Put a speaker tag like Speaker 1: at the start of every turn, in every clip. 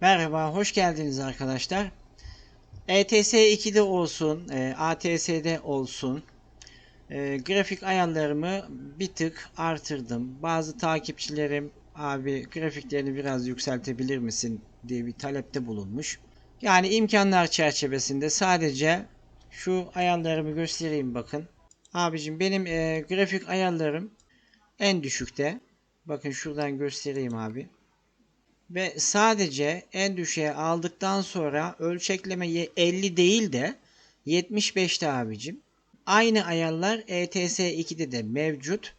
Speaker 1: Merhaba, hoş geldiniz arkadaşlar. ETS 2'de olsun, e, ATS'de olsun. e, grafik ayarlarımı bir tık artırdım. Bazı takipçilerim abi grafiklerini biraz yükseltebilir misin diye bir talepte bulunmuş. Yani imkanlar çerçevesinde sadece şu ayarlarımı göstereyim bakın. Abicim benim e, grafik ayarlarım en düşükte. Bakın şuradan göstereyim abi. Ve sadece en düşüğe aldıktan sonra ölçekleme ye- 50 değil de 75'te abicim. Aynı ayarlar E ETS 2'de de mevcut.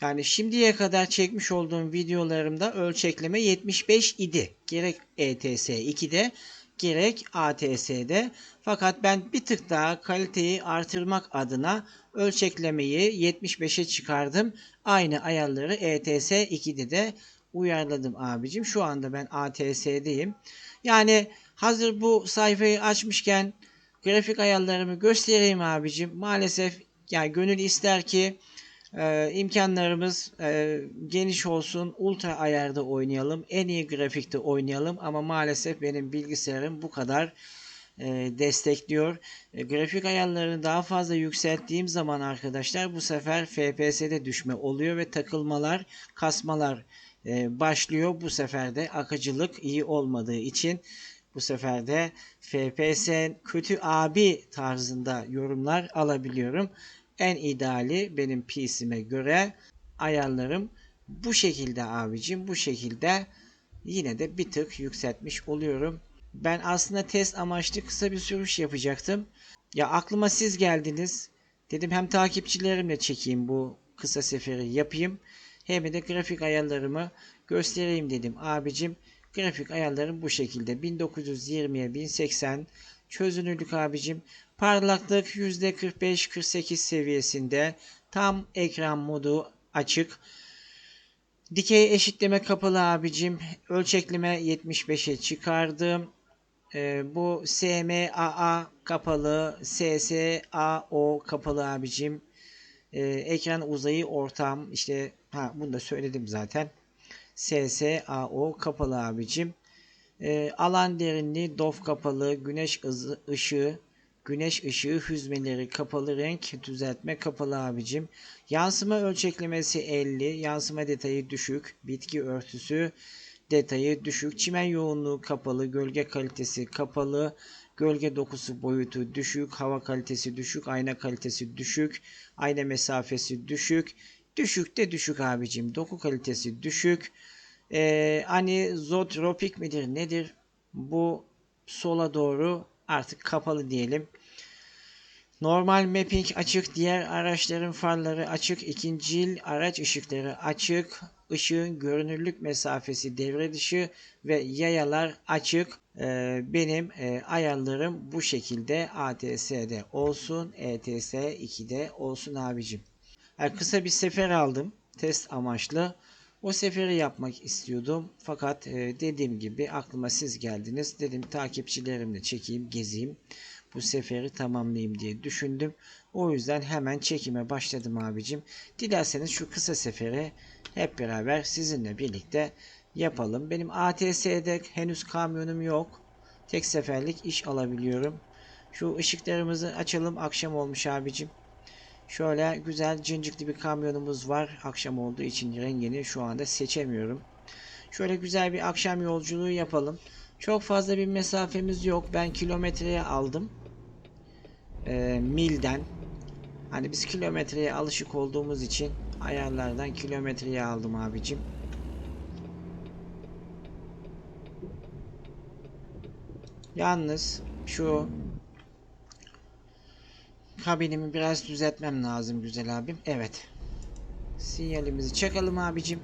Speaker 1: Yani şimdiye kadar çekmiş olduğum videolarımda ölçekleme 75 idi. Gerek E ETS 2'de gerek ATS'de. Fakat ben bir tık daha kaliteyi artırmak adına ölçeklemeyi 75'e çıkardım. Aynı ayarları E ETS 2'de de uyarladım abicim. Şu anda ben ATS'deyim. Yani hazır bu sayfayı açmışken grafik ayarlarımı göstereyim abicim. Maalesef yani gönül ister ki e, imkanlarımız e, geniş olsun. Ultra ayarda oynayalım. En iyi grafikte oynayalım. Ama maalesef benim bilgisayarım bu kadar e, destekliyor. E, grafik ayarlarını daha fazla yükselttiğim zaman arkadaşlar bu sefer FPS'de düşme oluyor ve takılmalar, kasmalar e, başlıyor. Bu sefer de akıcılık iyi olmadığı için bu sefer de FPS kötü abi tarzında yorumlar alabiliyorum. En ideali benim PC'me göre ayarlarım bu şekilde abicim. Bu şekilde yine de bir tık yükseltmiş oluyorum. Ben aslında test amaçlı kısa bir sürüş yapacaktım. Ya aklıma siz geldiniz. Dedim hem takipçilerimle çekeyim bu kısa seferi yapayım. Hem de grafik ayarlarımı göstereyim dedim abicim. Grafik ayarlarım bu şekilde. 1920'ye 1080 çözünürlük abicim. Parlaklık %45-48 seviyesinde. Tam ekran modu açık. Dikey eşitleme kapalı abicim. Ölçekleme 75'e çıkardım. Ee, bu SMAA kapalı. SSAO kapalı abicim. Ee, ekran uzayı ortam. işte ha bunu da söyledim zaten. SSAO kapalı abicim. Ee, alan derinliği DOF kapalı. Güneş ızı- ışığı Güneş ışığı hüzmeleri kapalı renk düzeltme kapalı abicim. Yansıma ölçeklemesi 50. Yansıma detayı düşük. Bitki örtüsü detayı düşük. Çimen yoğunluğu kapalı. Gölge kalitesi kapalı. Gölge dokusu boyutu düşük. Hava kalitesi düşük. Ayna kalitesi düşük. Ayna mesafesi düşük. Düşük de düşük abicim. Doku kalitesi düşük. Ee, anizotropik midir nedir? Bu sola doğru artık kapalı diyelim. Normal mapping açık, diğer araçların farları açık, ikincil araç ışıkları açık, ışığın görünürlük mesafesi devre dışı ve yayalar açık. Ee, benim e, ayarlarım bu şekilde ATS'de olsun, ETS 2'de olsun abicim. Yani kısa bir sefer aldım test amaçlı. O seferi yapmak istiyordum. Fakat e, dediğim gibi aklıma siz geldiniz. Dedim takipçilerimle çekeyim, gezeyim. Bu seferi tamamlayayım diye düşündüm. O yüzden hemen çekime başladım abicim. Dilerseniz şu kısa seferi hep beraber sizinle birlikte yapalım. Benim ATS'de henüz kamyonum yok. Tek seferlik iş alabiliyorum. Şu ışıklarımızı açalım. Akşam olmuş abicim. Şöyle güzel cincikli bir kamyonumuz var. Akşam olduğu için rengini şu anda seçemiyorum. Şöyle güzel bir akşam yolculuğu yapalım. Çok fazla bir mesafemiz yok. Ben kilometreye aldım. Ee, milden. Hani biz kilometreye alışık olduğumuz için ayarlardan kilometreye aldım abicim. Yalnız şu kabinimi biraz düzeltmem lazım güzel abim. Evet. Sinyalimizi çakalım abicim.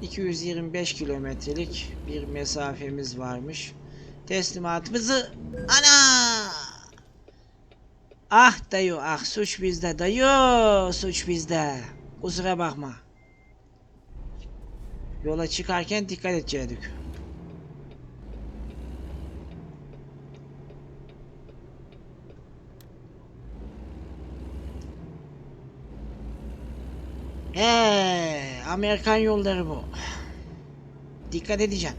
Speaker 1: 225 kilometrelik bir mesafemiz varmış. Teslimatımızı ana Ah dayı ah suç bizde dayı suç bizde. Kusura bakma. Yola çıkarken dikkat edecektik. He, Amerikan yolları bu. Dikkat edeceğim.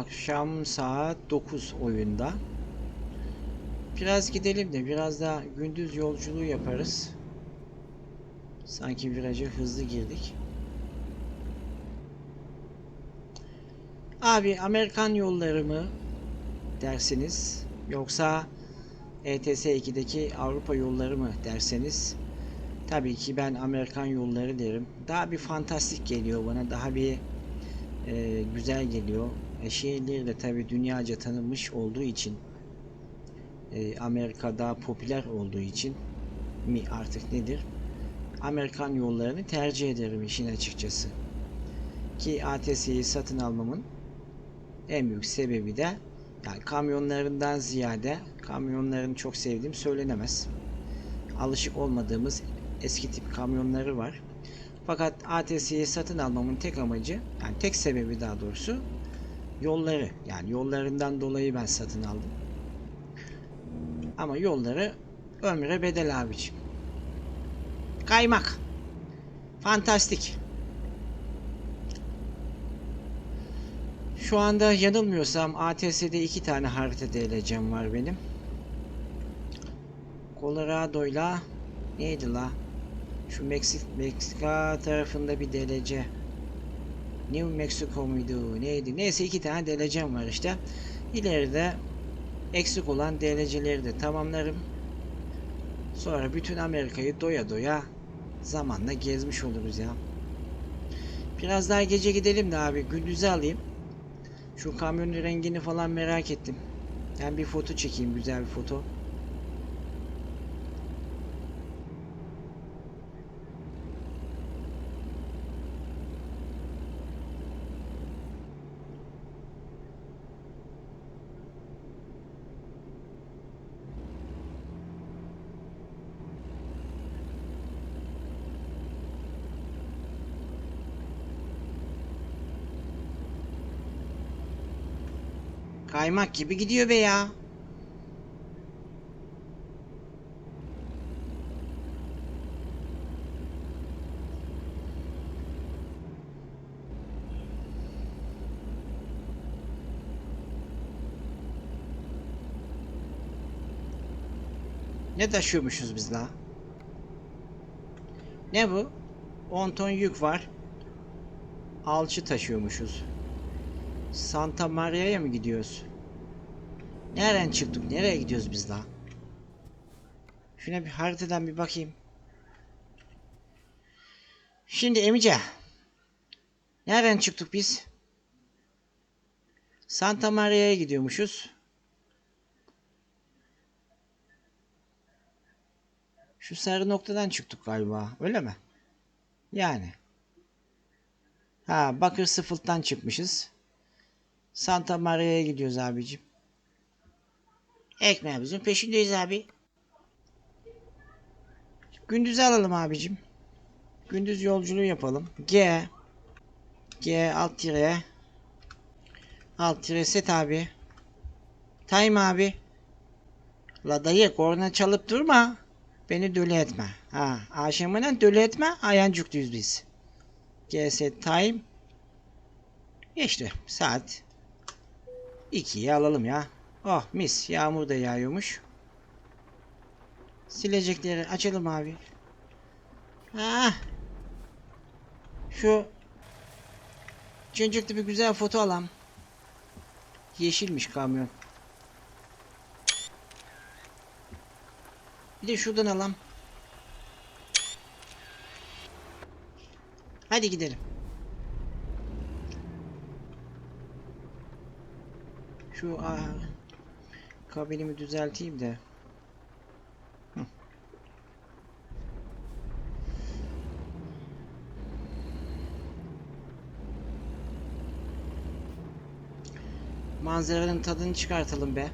Speaker 1: Akşam saat 9 oyunda. Biraz gidelim de biraz daha gündüz yolculuğu yaparız. Sanki viraja hızlı girdik. Abi Amerikan yolları mı dersiniz yoksa ETS 2'deki Avrupa yolları mı derseniz tabii ki ben Amerikan yolları derim. Daha bir fantastik geliyor bana. Daha bir e, güzel geliyor. E, şehirleri de tabii dünyaca tanınmış olduğu için e, Amerika daha popüler olduğu için mi artık nedir? Amerikan yollarını tercih ederim işin açıkçası. Ki ATS'yi satın almamın en büyük sebebi de yani kamyonlarından ziyade kamyonlarını çok sevdiğim söylenemez. Alışık olmadığımız eski tip kamyonları var. Fakat ATS'yi satın almamın tek amacı yani tek sebebi daha doğrusu yolları. Yani yollarından dolayı ben satın aldım. Ama yolları ömre bedel abicim. Kaymak. Fantastik. Şu anda yanılmıyorsam ATS'de iki tane harita DLC'm var benim. Colorado'yla neydi la? Şu Meksik Meksika tarafında bir DLC. New Mexico muydu? Neydi? Neyse iki tane DLC'm var işte. İleride eksik olan DLC'leri de tamamlarım. Sonra bütün Amerika'yı doya doya zamanla gezmiş oluruz ya. Biraz daha gece gidelim de abi gündüzü alayım. Şu kamyonun rengini falan merak ettim. Ben bir foto çekeyim güzel bir foto. Kaymak gibi gidiyor be ya. Ne taşıyormuşuz biz la? Ne bu? 10 ton yük var. Alçı taşıyormuşuz. Santa Maria'ya mı gidiyoruz? Nereden çıktık? Nereye gidiyoruz biz daha? Şuna bir haritadan bir bakayım. Şimdi Emice. Nereden çıktık biz? Santa Maria'ya gidiyormuşuz. Şu sarı noktadan çıktık galiba. Öyle mi? Yani. Ha Bakır Sıfırt'tan çıkmışız. Santa Maria'ya gidiyoruz abicim. Ekmeğimizin peşindeyiz abi. Gündüz alalım abicim. Gündüz yolculuğu yapalım. G G alt tire alt tire set abi. Time abi. La dayı korna çalıp durma. Beni dölü etme. Ha, akşamından dölü etme. Ayancıklıyız biz. G set time. İşte saat 2'yi alalım ya. Oh mis. Yağmur da yağıyormuş. Silecekleri açalım abi. Ha. Şu Çocukta bir güzel foto alalım. Yeşilmiş kamyon. Bir de şuradan alalım. Hadi gidelim. Şu aa, kabinimi düzelteyim de. Manzaranın tadını çıkartalım be.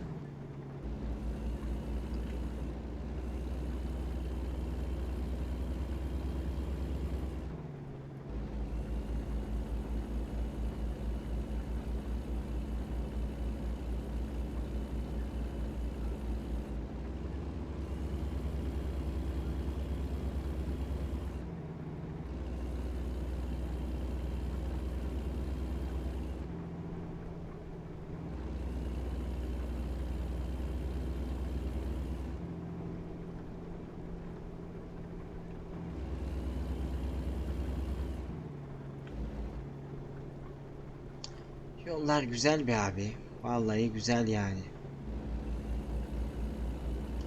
Speaker 1: Yollar güzel be abi. Vallahi güzel yani.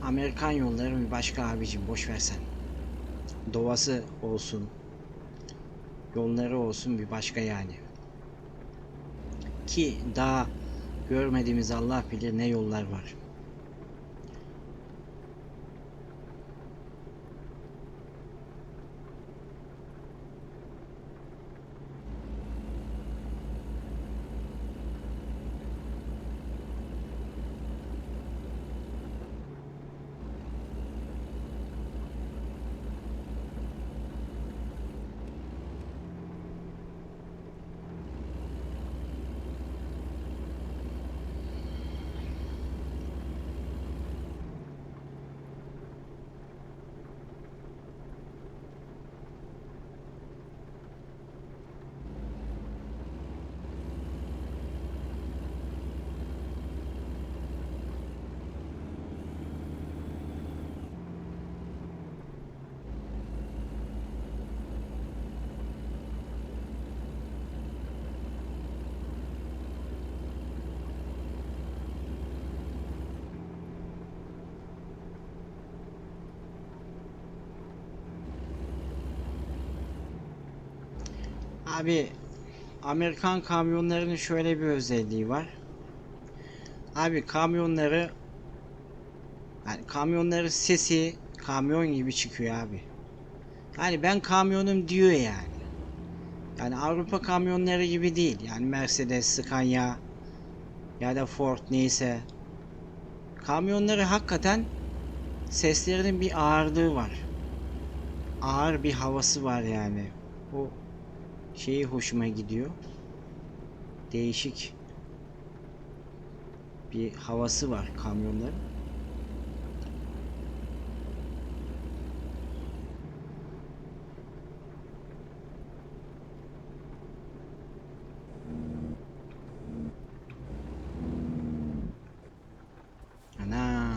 Speaker 1: Amerikan yolları bir başka abicim boş versen. Doğası olsun. Yolları olsun bir başka yani. Ki daha görmediğimiz Allah bilir ne yollar var. Abi Amerikan kamyonlarının şöyle bir özelliği var. Abi kamyonları yani kamyonların sesi kamyon gibi çıkıyor abi. Hani ben kamyonum diyor yani. Yani Avrupa kamyonları gibi değil. Yani Mercedes, Scania ya da Ford neyse. Kamyonları hakikaten seslerinin bir ağırlığı var. Ağır bir havası var yani. Bu şeyi hoşuma gidiyor. Değişik bir havası var kamyonların. Ana.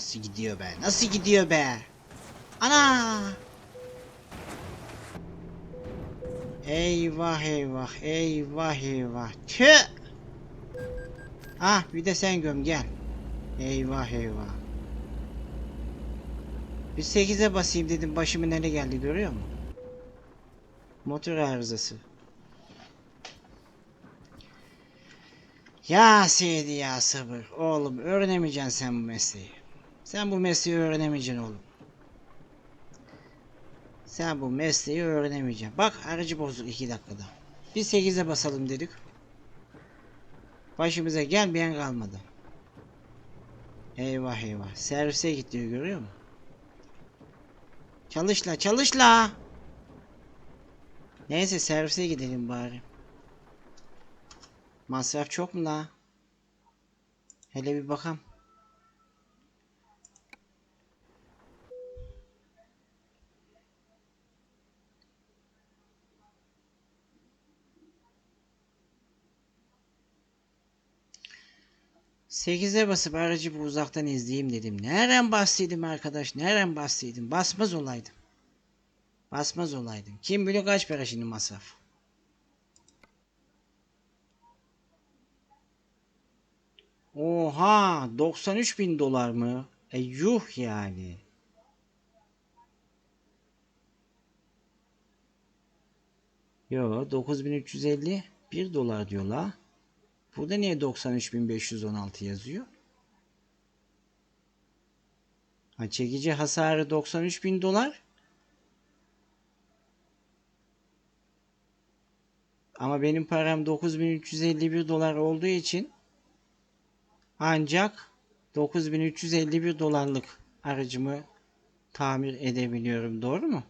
Speaker 1: Nasıl gidiyor be? Nasıl gidiyor be? Ana! Eyvah eyvah eyvah eyvah. Tüh! Ah bir de sen göm gel. Eyvah eyvah. Bir 8'e basayım dedim başımın nereye geldi görüyor musun? Motor arızası. Ya Seydi ya sabır. Oğlum öğrenemeyeceksin sen bu mesleği. Sen bu mesleği öğrenemeyeceksin oğlum. Sen bu mesleği öğrenemeyeceksin. Bak aracı bozduk 2 dakikada. Bir 8'e basalım dedik. Başımıza gelmeyen kalmadı. Eyvah eyvah. Servise gidiyor görüyor musun? Çalışla çalışla. Neyse servise gidelim bari. Masraf çok mu la? Hele bir bakalım. Sekize basıp aracı bu uzaktan izleyeyim dedim. Nereden bastıydım arkadaş? Nereden bastıydım? Basmaz olaydım. Basmaz olaydım. Kim bilir kaç para şimdi masraf. Oha 93 bin dolar mı? E yuh yani. Yo 9350 1 dolar diyor la. Burada niye 93.516 yazıyor? Ha, çekici hasarı 93.000 dolar. Ama benim param 9351 dolar olduğu için Ancak 9351 dolarlık aracımı tamir edebiliyorum. Doğru mu?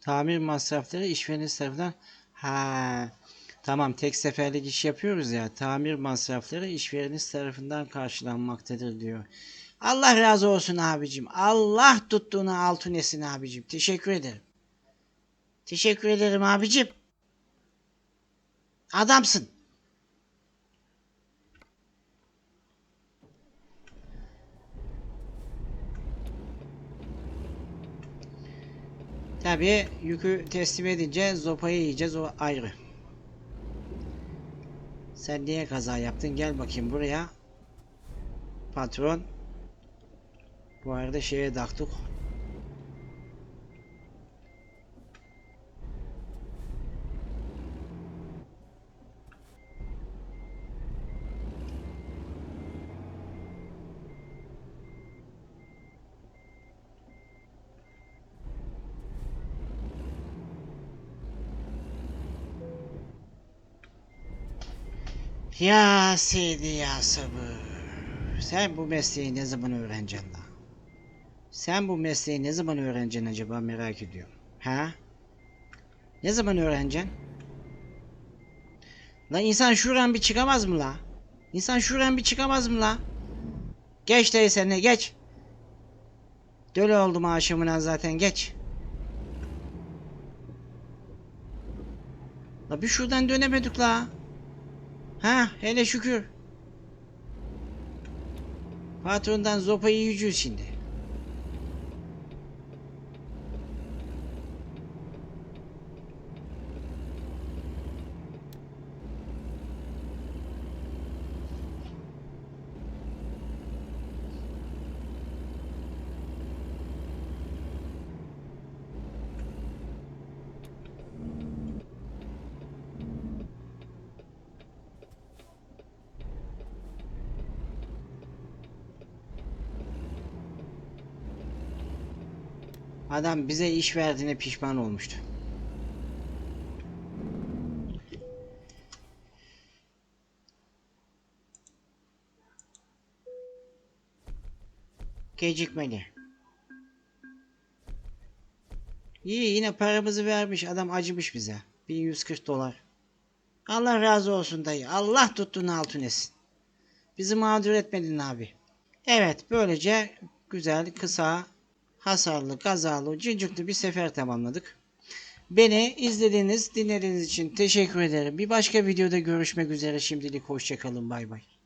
Speaker 1: Tamir masrafları işvereniz tarafından ha tamam tek seferlik iş yapıyoruz ya tamir masrafları işvereniz tarafından karşılanmaktadır diyor. Allah razı olsun abicim. Allah tuttuğunu altın etsin abicim. Teşekkür ederim. Teşekkür ederim abicim. Adamsın. Tabii yükü teslim edince zopayı yiyeceğiz o ayrı. Sen niye kaza yaptın? Gel bakayım buraya. Patron. Bu arada şeye taktık. Ya Seydi ya. Sen bu mesleği ne zaman öğreneceksin lan? Sen bu mesleği ne zaman öğreneceksin acaba merak ediyorum. Ha? Ne zaman öğreneceksin? La insan şuradan bir çıkamaz mı la? İnsan şuradan bir çıkamaz mı la? Geç dayı sen de geç. Dölü oldum aşımına zaten geç. La bir şuradan dönemedik la. Ha hele şükür. Patrondan zopayı yiyeceğiz şimdi. Adam bize iş verdiğine pişman olmuştu. Gecikmeli. İyi yine paramızı vermiş adam acımış bize. 1140 dolar. Allah razı olsun dayı. Allah tuttuğunu altın etsin. Bizi mağdur etmedin abi. Evet böylece güzel kısa hasarlı, kazalı, cıncıklı bir sefer tamamladık. Beni izlediğiniz, dinlediğiniz için teşekkür ederim. Bir başka videoda görüşmek üzere. Şimdilik hoşçakalın. Bay bay.